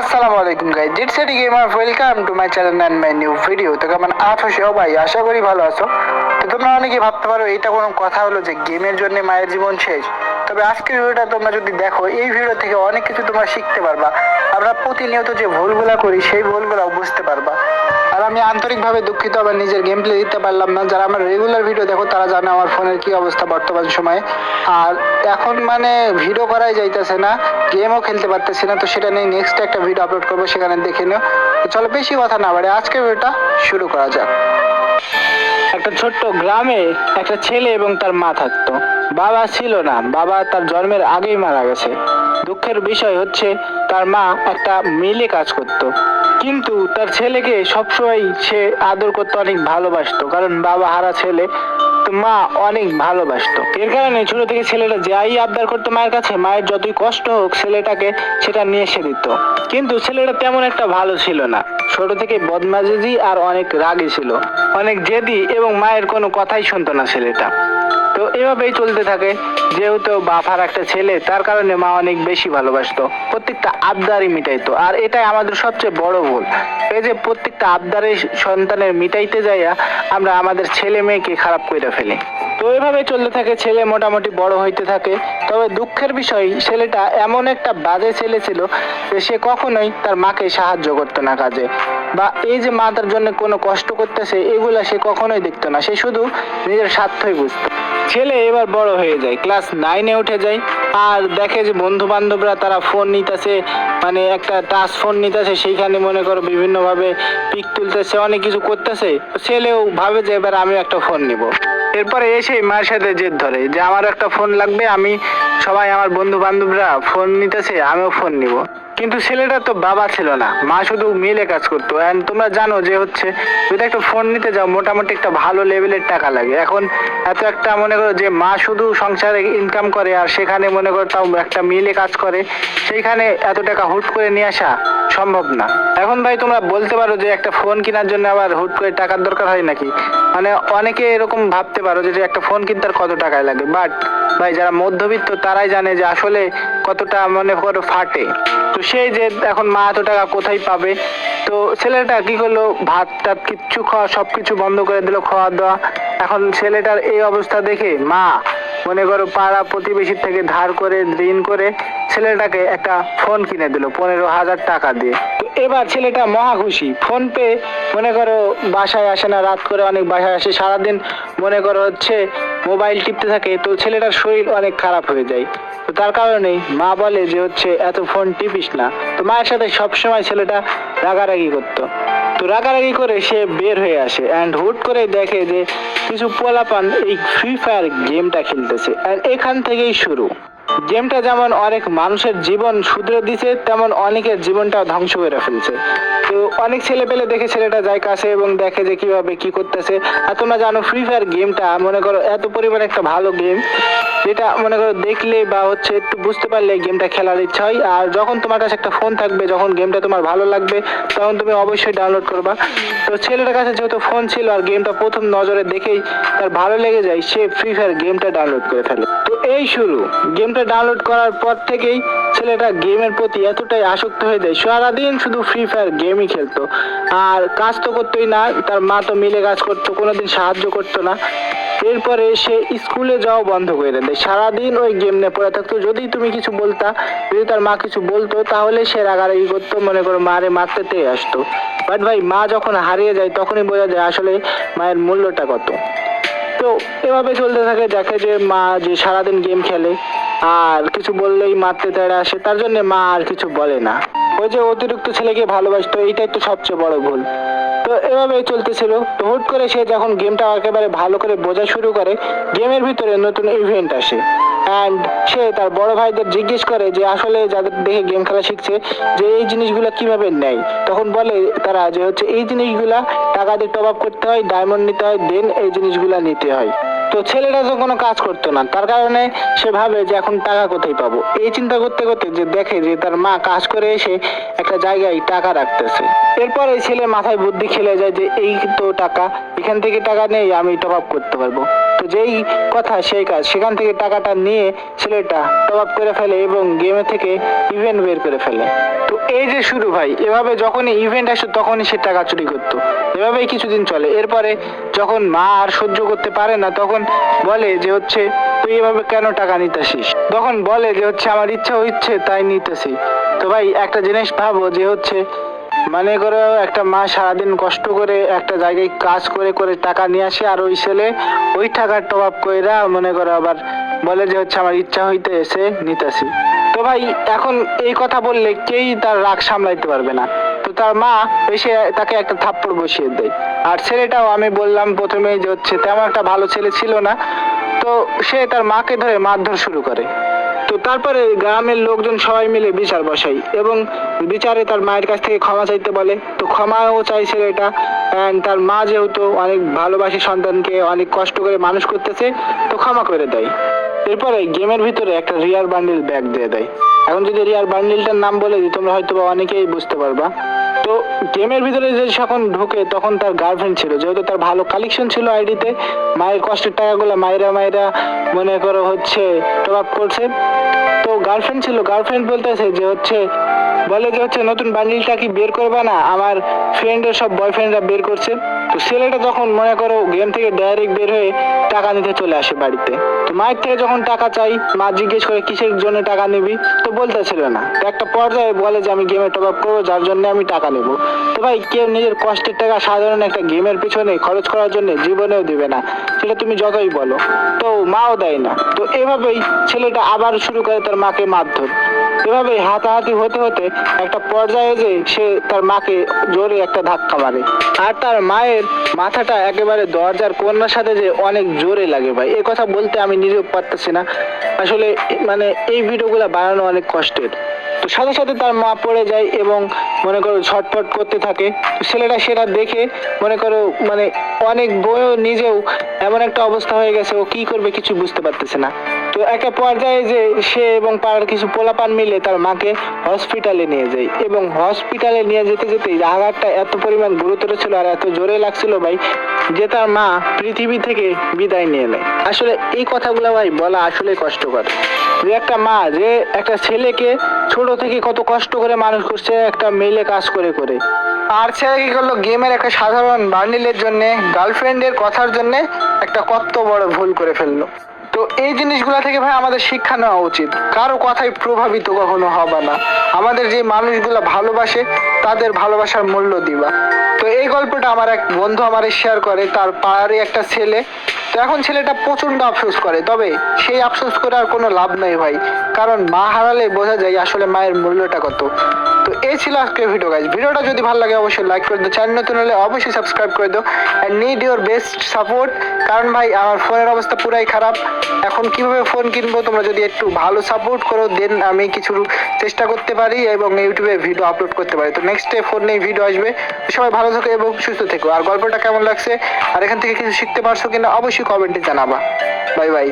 আসসালামু আলাইকুম গাইজ জিট সেটি gamer welcome to my channel and my new video তো কেমন আছো সবাই? আশা করি ভালো আছো। তো তোমরা অনেকে ভাবতে পারো এটা কোনো কথা হলো যে গেমের জন্য মায়ের জীবন শেষ? তবে আজকের ভিডিওটা তোমরা যদি দেখো, এই ভিডিও থেকে অনেক কিছু তোমরা শিখতে পারবা। আমরা প্রতিনিয়ত যে ভুলগুলা করি, সেই ভুলগুলাও বুঝতে পারবা। আর আমি আন্তরিকভাবে দুঃখিত আমার নিজের গেম প্লে দিতে পারলাম না। যারা আমার রেগুলার ভিডিও দেখো, তারা জানে আমার ফোনের কি অবস্থা বর্তমান সময়ে। আর এখন মানে ভিডিও করাই যাইতেছে না গেমও খেলতে পারতেছি না, তো সেটা নিয়ে নেক্সট একটা ভিডিও আপলোড করব, সেখানে দেখে নিও। চলো, বেশি কথা না বাড়ে আজকের ভিডিওটা শুরু করা যাক। একটা ছোট্ট গ্রামে একটা ছেলে এবং তার মা থাকতো। বাবা ছিল না। বাবা তার জন্মের আগেই মারা গেছে। দুঃখের বিষয় হচ্ছে, তার মা একটা মিলে কাজ করত। কিন্তু তার ছেলেকে সবসময় সে আদর করতে অনেক ভালোবাসতো। কারণ বাবা হারা ছেলে, মা অনেক ভালোবাসতো। এর কারণে ছোট থেকে ছেলেটা যাই আবদার করতো মায়ের কাছে, মায়ের যতই কষ্ট হোক, ছেলেটাকে সেটা নিয়ে এসে দিত। কিন্তু ছেলেটা তেমন একটা ভালো ছিল না। ছোট থেকে বদমাজি আর অনেক রাগী ছিল। অনেক জেদি এবং মায়ের কোনো কথাই শুনতো না ছেলেটা। তো এভাবেই চলতে থাকে। যেহেতু বাপার একটা ছেলে, তার কারণে মা অনেক বেশি ভালোবাসতো। প্রত্যেকটা আবদারই মিটাইতো। আর এটাই আমাদের সবচেয়ে বড় ভুল। এই যে প্রত্যেকটা আবদারের সন্তানের মিটাইতে যাইয়া আমরা আমাদের ছেলে মেয়েকে খারাপ করে ফেলি। তো এভাবে চলতে থাকে, ছেলে মোটামুটি বড় হইতে থাকে। তবে দুঃখের বিষয়, ছেলেটা এমন একটা বাজে ছেলে ছিল যে সে কখনোই তার মাকে সাহায্য করতো না কাজে। বা এই যে মা তার জন্য কোনো কষ্ট করতেছে, এগুলা সে কখনোই দেখতো না। সে শুধু নিজের স্বার্থই বুঝতো। ছেলে এবার বড় হয়ে যায়, ক্লাস নাইনে উঠে যায়। আর দেখে যে বন্ধু বান্ধবরা তারা ফোন নিতেছে মানে একটা টাচ ফোন নিতেছে, সেইখানে মনে করো বিভিন্নভাবে পিক তুলতেছে, অনেক কিছু করতেছে। ছেলেও ভাবে যে এবার আমি একটা ফোন নিব। এরপরে এসে মায়ের সাথে জেদ ধরে যে আমার একটা ফোন লাগবে, আমি সবাই আমার বন্ধু বান্ধবরা ফোন নিতেছে, আমিও ফোন নিব। কিন্তু ছেলেটা তো বাবা ছিল না, মা শুধু মিলে কাজ করতো। অ্যান্ড তোমরা জানো যে হচ্ছে, যদি একটা ফোন নিতে যাও, মোটামুটি একটা ভালো লেভেলের টাকা লাগে। এখন এত একটা মনে করো যে মা শুধু সংসারে ইনকাম করে, আর সেখানে মনে করো তাও একটা মিলে কাজ করে, সেইখানে এত টাকা হুট করে নিয়ে আসা সম্ভব না। এখন ভাই তোমরা বলতে পারো যে একটা ফোন কেনার জন্য আবার হুট করে টাকার দরকার হয় নাকি? মানে অনেকে এরকম ভাবতে পারো যে একটা ফোন কিনতে কত টাকায় লাগে। বাট ভাই যারা মধ্যবিত্ত, তারাই জানে যে আসলে কতটা মনে করো ফাটে। তো সেই যে এখন মা এত টাকা কোথায় পাবে? তো ছেলেটা কি করল? ভাত টাত কিচ্ছু খাওয়া সব কিছু বন্ধ করে দিল খাওয়া দাওয়া এখন ছেলেটার এই অবস্থা দেখে মা মনে করো পাড়া প্রতিবেশীর থেকে ধার করে, ঋণ করে ছেলেটাকে একটা ফোন কিনে দিল পনেরো হাজার টাকা দিয়ে। তো এবার ছেলেটা মহা খুশি। ফোন পে মনে করো বাসায় আসে না, রাত করে অনেক বাসায় আসে, সারাদিন মনে করো হচ্ছে মোবাইল টিপতে থাকে, তো ছেলেটার শরীর অনেক খারাপ হয়ে যায়। তো তার কারণেই মা বলে যে হচ্ছে, এত ফোন টিপিস না। তো মায়ের সাথে সবসময় ছেলেটা রাগারাগি করতো। তো রাগারাগি করে সে বের হয়ে আসে অ্যান্ড হুট করে দেখে যে কিছু পোলাপান এই ফ্রি ফায়ার গেমটা খেলতেছে অ্যান্ড এখান থেকেই শুরু। গেমটা যেমন অনেক মানুষের জীবন শুধরে দিছে, তেমন অনেকের জীবনটাও ধ্বংস করে ফেলছে। তো অনেক ছেলে পেলে দেখে ছেলেটা যায় কাছে এবং দেখে যে কীভাবে কি করতেছে। আর তোমরা জানো ফ্রি ফায়ার গেমটা মনে করো এত পরিমাণে একটা ভালো গেম, যেটা মনে করো দেখলে বা হচ্ছে একটু বুঝতে পারলে গেমটা খেলার ইচ্ছা হয়। আর যখন তোমার কাছে একটা ফোন থাকবে, যখন গেমটা তোমার ভালো লাগবে, তখন তুমি অবশ্যই ডাউনলোড করবা। তো ছেলেটার কাছে যেহেতু ফোন ছিল আর গেমটা প্রথম নজরে দেখেই তার ভালো লেগে যায়, সে ফ্রি ফায়ার গেমটা ডাউনলোড করে ফেলে। এই শুরু। গেমটা ডাউনলোড করার পর থেকেই ছেলেটা গেমের প্রতি এতটাই আসক্ত হয়ে যায়। সারাদিন শুধু ফ্রি ফায়ার গেমই খেলতো। আর কাজ তো করতোই না, তার মা তো মিলে কাজ করতো, কোনোদিন সাহায্য করতো না। এরপরে সে স্কুলে যাওয়া বন্ধ করে দেয়। সারাদিন ওই গেম নিয়ে পড়ে থাকতো। যদি তুমি কিছু বলতা, যদি তার মা কিছু বলতো, তাহলে সে রাগারাগি করতো, মনে করো মারে মারতে তেয়ে আসতো। বাট ভাই, মা যখন হারিয়ে যায়, তখনই বোঝা যায় আসলে মায়ের মূল্যটা কত। তো এভাবে চলতে থাকে, দেখে যে মা যে সারাদিন গেম খেলে। আর কিছু বললেই মারতে তেড়ে আসে, তার জন্য মা আর কিছু বলে না। ওই যে অতিরিক্ত ছেলেকে ভালোবাসতো, এইটাই তো সবচেয়ে বড় ভুল। তো এভাবেই চলতেছিল। তো হুট করে সে যখন গেমটা একেবারে ভালো করে বোঝা শুরু করে গেমের ভিতরে নতুন ইভেন্ট আসে। অ্যান্ড সে তার বড় ভাইদের জিজ্ঞেস করে যে, আসলে যাদের দেখে গেম খেলা শিখছে, যে এই জিনিসগুলো কীভাবে নেয়? তখন বলে তারা যে হচ্ছে, এই জিনিসগুলা টাকা দিয়ে টপ আপ করতে হয় ডায়মন্ড নিতে হয় দেন এই জিনিসগুলো নিতে হয়। তো ছেলেটা তো কোনো কাজ করতো না, তার কারণে সে ভাবে যে এখন টাকা কোথায় পাবো। এই চিন্তা করতে করতে যে দেখে যে তার মা কাজ করে এসে একটা জায়গায় টাকা রাখতেছে। এরপর এই ছেলে মাথায় বুদ্ধি খেলে যায় যে এই তো টাকা, এখান থেকে টাকা নেই, আমি টপ আপ করতে পারব। তো যেই কথা, সেই কাজ, সেখান থেকে টাকাটা নিয়ে ছেলেটা টপ আপ করে ফেলে এবং গেমে থেকে ইভেন্ট বের করে ফেলে। তো এই যে শুরু ভাই, এভাবে যখনই ইভেন্ট আসে, তখনই সে টাকা চুরি করতো। এভাবেই কিছুদিন চলে। এরপরে যখন মা আর সহ্য করতে পারে না, তখন বলে যে হচ্ছে, তুই এভাবে কেন টাকা নিতেছিস তখন বলে যে হচ্ছে, আমার ইচ্ছা হচ্ছে তাই নিতেছি তো ভাই, একটা জিনিস ভাবো যে হচ্ছে মানে করো একটা মা সারাদিন কষ্ট করে একটা জায়গায় কাজ করে করে টাকা নিয়ে আসে, আর ওই ছেলে ওই টাকার টপ আপ কইরা মনে করো আবার বলে যে হচ্ছে, আমার ইচ্ছা হইতে এসে নিতেছি তো ভাই, এখন এই কথা বললে কেই তার রাগ সামলাইতে পারবে না। তো তার মা এসে তাকে একটা থাপ্পড় বসিয়ে দেয়। আর ছেলেটাও আমি বললাম প্রথমে যে হচ্ছে তেমন একটা ভালো ছেলে ছিল না। তো সে তার মাকে ধরে মারধর শুরু করে। তো তারপরে গ্রামের লোকজন সবাই মিলে বিচার বসাই এবং বিচারে তার মায়ের কাছ থেকে ক্ষমা চাইতে বলে। তো ক্ষমাও চাইছে এটা অ্যান্ড তার মা যেহেতু অনেক ভালোবাসে সন্তানকে, অনেক কষ্ট করে মানুষ করতেছে, তো ক্ষমা করে দেয়। এরপরে গেমের ভিতরে একটা রিয়ার বান্ডিল ব্যাগ দিয়ে দেয়। এখন যদি রিয়ার বান্ডিলটার নাম বলে দিই, তোমরা হয়তো বা অনেকেই বুঝতে পারবা। তো গেমের ভিতরে যে যখন ঢুকে, তখন তার গার্লফ্রেন্ড ছিল। যেহেতু তার ভালো কালেকশন ছিল আইডিতে, মায়ের কষ্টের টাকাগুলো মায়েরা মায়েরা মনে করো হচ্ছে টপ আপ করছে। তো গার্লফ্রেন্ড ছিল। গার্লফ্রেন্ড বলতেছে যে হচ্ছে বলে যে হচ্ছে নতুন বান্ডিলটা কি বের করবে না? আমার ফ্রেন্ডের সব বয়ফ্রেন্ডরা বের করছে। তো ছেলেটা যখন মনে করো গেম থেকে ডাইরেক্ট বের হয়ে টাকা নিতে চলে আসে বাড়িতে। তো মায়ের থেকে যখন টাকা চাই, মা জিজ্ঞেস করে, কিসের জন্য টাকা নিবি? তো বলতে ছিল না। তো একটা পর্যায়ে বলে যে, আমি গেমে টপ আপ করব, যার জন্য আমি টাকা নেব। তো ভাই, কেউ নিজের কষ্টের টাকা সাধারণ একটা গেমের পিছনে খরচ করার জন্য জীবনেও দিবে না। সেটা তুমি যতই বলো। তো মাও দেয় না। তো এভাবেই ছেলেটা আবার শুরু করে তার মাকে মারধর। এভাবে হাতাহাতি হতে হতে একটা পর্যায়ে যে সে তার মাকে জোরে একটা ধাক্কা মারে। আর তার মায়ের মাথাটা একেবারে দরজার কন্যার সাথে যে অনেক জোরে লাগে ভাই। এই কথা বলতে আমি নিজেও পারতেছি না। আসলে মানে এই ভিডিওগুলো বানানো অনেক কষ্টের। তো সাথে সাথে তার মা পড়ে যায় এবং মনে করো ছটফট করতে থাকে। ছেলেটা সেটা দেখে মনে করো মানে অনেক বইও নিজেও এমন একটা অবস্থা হয়ে গেছে, ও কি করবে কিছু বুঝতে পারতেছে না। তো একটা পর্যায়ে যে সে এবং পাড়ার কিছু পোলাপান মিলে তার মাকে হসপিটালে নিয়ে যায় এবং হসপিটালে নিয়ে যেতে যেতে আঘাতটা এত পরিমাণ গুরুতর ছিল আর এত জোরে লাগছিল ভাই যে তার মা পৃথিবী থেকে বিদায় নিয়ে নেয়। আসলে এই কথাগুলো ভাই বলা আসলে কষ্টকর। যে একটা মা, যে একটা ছেলেকে ছোট থেকে কত কষ্ট করে মানুষ করছে, একটা মেলে কাজ করে করে। আর ছেলে কি করল? গেমের একটা সাধারণ বার্নিলের জন্য গার্লফ্রেন্ডের কথার জন্য একটা কত বড় ভুল করে ফেলল। তো এই জিনিসগুলো থেকে ভাই আমাদের শিক্ষা নেওয়া উচিত। কারও কথায় প্রভাবিত কখনো হবে না। আমাদের যে মানুষগুলো ভালোবাসে, তাদের ভালোবাসার মূল্য দিবা। তো এই গল্পটা আমার এক বন্ধু আমারে শেয়ার করে, তার পাড়ারই একটা ছেলে। তো এখন ছেলেটা প্রচণ্ড আফসোস করে, তবে সেই আফসোস করে আর কোনো লাভ নেই ভাই। কারণ মা হারালে বোঝা যায় আসলে মায়ের মূল্যটা কত। তো এই ছিল আজকের ভিডিও গাইজ ভিডিওটা যদি ভালো লাগে অবশ্যই লাইক করে দিও। চ্যানেল নতুন হলে অবশ্যই সাবস্ক্রাইব করে দিও। And need your best support কারণ ভাই, আমার ফোনের অবস্থা পুরাই খারাপ। এখন কীভাবে ফোন কিনবো? তোমরা যদি একটু ভালো সাপোর্ট করো দেন আমি কিছু চেষ্টা করতে পারি এবং ইউটিউবে ভিডিও আপলোড করতে পারি। তো নেক্সট ডে ফোন নিয়ে ভিডিও আসবে। সবাই ভালো থেকো এবং সুস্থ থেকো। আর গল্পটা কেমন লাগছে? আর এখান থেকে কিছু শিখতে পারছ কিনা? অবশ্যই কমেন্টে জানাবা। Bye bye